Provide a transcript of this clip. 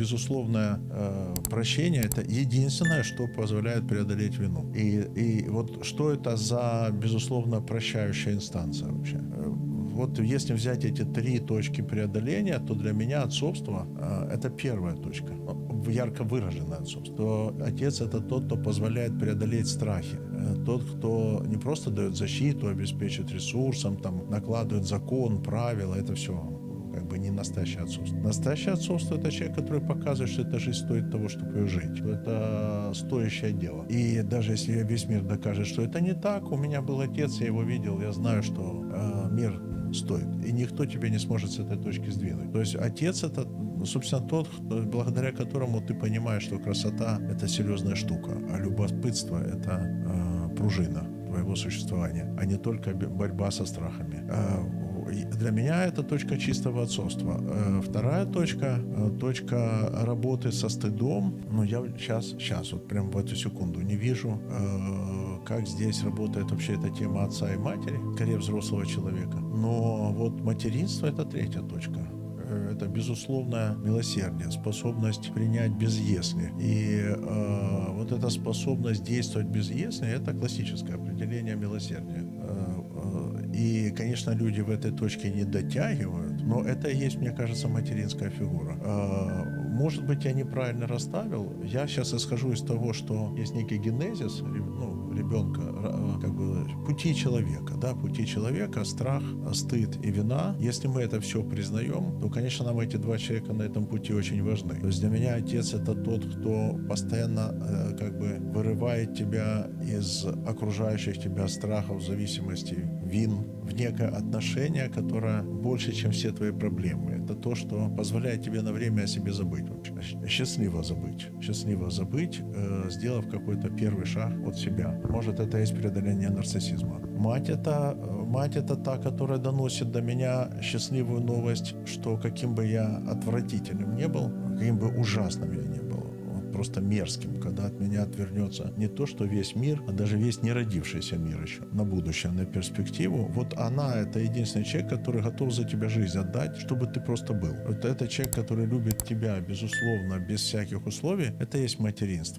безусловное э, прощение это единственное, что позволяет преодолеть вину. И, и вот что это за безусловно прощающая инстанция вообще? Э, Вот если взять эти три точки преодоления, то для меня отцовство э, это первая точка, ярко выраженное отцовство. То отец это тот, кто позволяет преодолеть страхи, Э, тот, кто не просто дает защиту, обеспечивает ресурсом, там накладывает закон, правила, это все как бы не настоящее отцовство. Настоящее отцовство это человек, который показывает, что эта жизнь стоит того, чтобы ее жить. Это стоящее дело. И даже если весь мир докажет, что это не так, у меня был отец, я его видел, я знаю, что э, мир стоит. И никто тебя не сможет с этой точки сдвинуть. То есть отец это, собственно, тот, благодаря которому ты понимаешь, что красота это серьезная штука, а любопытство это э, пружина твоего существования, а не только борьба со страхами. А, Для меня это точка чистого отцовства. Э, Вторая точка, э, точка работы со стыдом. Ну, я сейчас, сейчас, вот прям в эту секунду не вижу, как здесь работает вообще эта тема отца и матери, скорее взрослого человека. Но вот материнство – это третья точка. Э, Это безусловное милосердие, способность принять без «если». И э, вот эта способность действовать без «если» – это классическое определение милосердия. Э, э, И, конечно, люди в этой точке не дотягивают, но это и есть, мне кажется, материнская фигура. Может быть, я неправильно расставил. Я сейчас исхожу из того, что есть некий генезис ну, ребенка, ра- как бы пути человека, да, пути человека, страх, стыд и вина. Если мы это все признаем, то, конечно, нам эти два человека на этом пути очень важны. То есть для меня отец это тот, кто постоянно э, как бы вырывает тебя из окружающих тебя страхов, зависимостей, вин в некое отношение, которое больше, чем все твои проблемы. Это то, что позволяет тебе на время о себе забыть. вообще. Счастливо забыть. Счастливо забыть, э, сделав какой-то первый шаг от себя. Может, это есть преодоление нарциссизма. Мать это, э, мать это та, которая доносит до меня счастливую новость, что каким бы я отвратительным не был, каким бы ужасным я не был, просто мерзким, когда от меня отвернется не то, что весь мир, а даже весь неродившийся мир еще на будущее, на перспективу. Вот она – это единственный человек, который готов за тебя жизнь отдать, чтобы ты просто был. Вот это человек, который любит тебя, безусловно, без всяких условий, это есть материнство.